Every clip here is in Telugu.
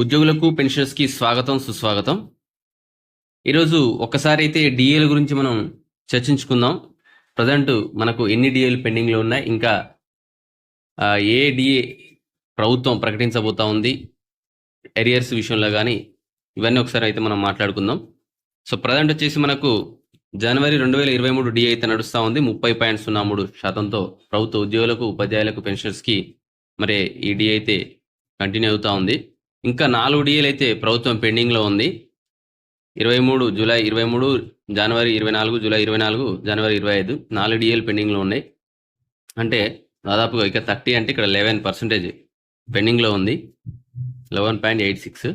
ఉద్యోగులకు పెన్షనర్స్కి స్వాగతం సుస్వాగతం. ఈరోజు ఒక్కసారి అయితే డిఏల గురించి మనం చర్చించుకుందాం. ప్రజెంట్ మనకు ఎన్ని డిఏలు పెండింగ్లో ఉన్నాయి ఇంకా ఏ డిఏ ప్రభుత్వం ప్రకటించబోతా ఉంది ఎరియర్స్ విషయంలో కానీ ఇవన్నీ ఒకసారి అయితే మనం మాట్లాడుకుందాం. సో ప్రజెంట్ వచ్చేసి మనకు జనవరి రెండు వేల ఇరవై మూడు డిఏ అయితే నడుస్తూ ఉంది. ముప్పై పాయింట్ సున్నా మూడు శాతంతో ప్రభుత్వ ఉద్యోగులకు ఉపాధ్యాయులకు పెన్షనర్స్కి మరి ఈ డిఏ అయితే కంటిన్యూ అవుతూ ఉంది. ఇంకా నాలుగు డిఏలు అయితే ప్రభుత్వం పెండింగ్లో ఉంది. ఇరవై మూడు జూలై ఇరవై మూడు జనవరి ఇరవై నాలుగు జూలై ఇరవై నాలుగు జనవరి ఇరవై ఐదు నాలుగు డిఏలు పెండింగ్లో ఉన్నాయి. అంటే దాదాపుగా ఇక థర్టీ అంటే ఇక్కడ లెవెన్ పర్సెంటేజ్ పెండింగ్లో ఉంది. Eleven point eight six.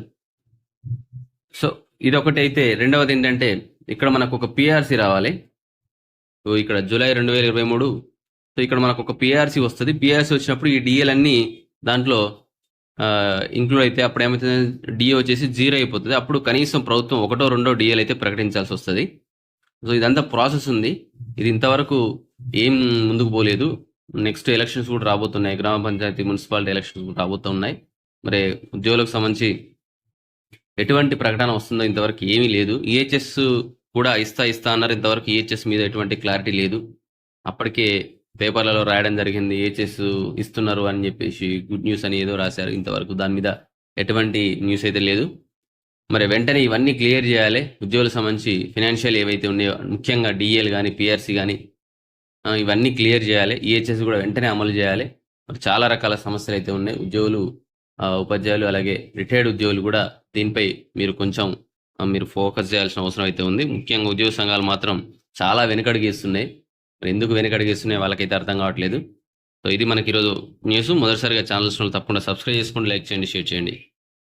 So ఇది ఒకటి అయితే రెండవది ఏంటంటే ఇక్కడ మనకు ఒక పిఆర్సీ రావాలి. సో ఇక్కడ జూలై రెండు వేల ఇరవై మూడు సో ఇక్కడ మనకు ఒక పిఆర్సీ వస్తుంది. పిఆర్సీ వచ్చినప్పుడు ఈ డిఎల్ అన్నీ దాంట్లో ఇంక్లూడ్ అయితే అప్పుడు ఏమవుతుంది డిఏ వచ్చేసి జీరో అయిపోతుంది. అప్పుడు కనీసం ప్రభుత్వం ఒకటో రెండో డిఏలు అయితే ప్రకటించాల్సి వస్తుంది. సో ఇదంతా ప్రాసెస్ ఉంది. ఇది ఇంతవరకు ఏం ముందుకు పోలేదు. నెక్స్ట్ ఎలక్షన్స్ కూడా రాబోతున్నాయి. గ్రామ పంచాయతీ మున్సిపాలిటీ ఎలక్షన్స్ కూడా రాబోతున్నాయి. మరి ఉద్యోగులకు సంబంధించి ఎటువంటి ప్రకటన వస్తుందో ఇంతవరకు ఏమీ లేదు. ఈహెచ్ఎస్ కూడా ఇస్తా ఇస్తా అన్నారు. ఇంతవరకు ఈహెచ్ఎస్ మీద ఎటువంటి క్లారిటీ లేదు. అప్పటికే పేపర్లలో రాయడం జరిగింది ఈహెచ్ఎస్ ఇస్తున్నారు అని చెప్పేసి గుడ్ న్యూస్ అని ఏదో రాశారు ఇంతవరకు. దాని మీద ఎటువంటి న్యూస్ అయితే లేదు. మరి వెంటనే ఇవన్నీ క్లియర్ చేయాలి. ఉద్యోగులకు సంబంధించి ఫినాన్షియల్ ఏవైతే ఉన్నాయో ముఖ్యంగా డిఎల్ కానీ పిఆర్సీ కానీ ఇవన్నీ క్లియర్ చేయాలి. ఈహెచ్ఎస్ కూడా వెంటనే అమలు చేయాలి. మరి చాలా రకాల సమస్యలు అయితే ఉన్నాయి. ఉద్యోగులు ఉపాధ్యాయులు అలాగే రిటైర్డ్ ఉద్యోగులు కూడా దీనిపై మీరు కొంచెం మీరు ఫోకస్ చేయాల్సిన అవసరం అయితే ఉంది. ముఖ్యంగా ఉద్యోగ సంఘాలు మాత్రం చాలా వెనుకడుగేస్తున్నాయి మరి ఎందుకు వెనుకడుగేస్తున్నాయి వాళ్ళకైతే అర్థం కావట్లేదు. సో ఇది మనకి ఈరోజు న్యూస్ మొదటిసారిగా ఛానల్స్ తప్పకుండా సబ్స్క్రైబ్ చేసుకోండి లైక్ చేయండి షేర్ చేయండి.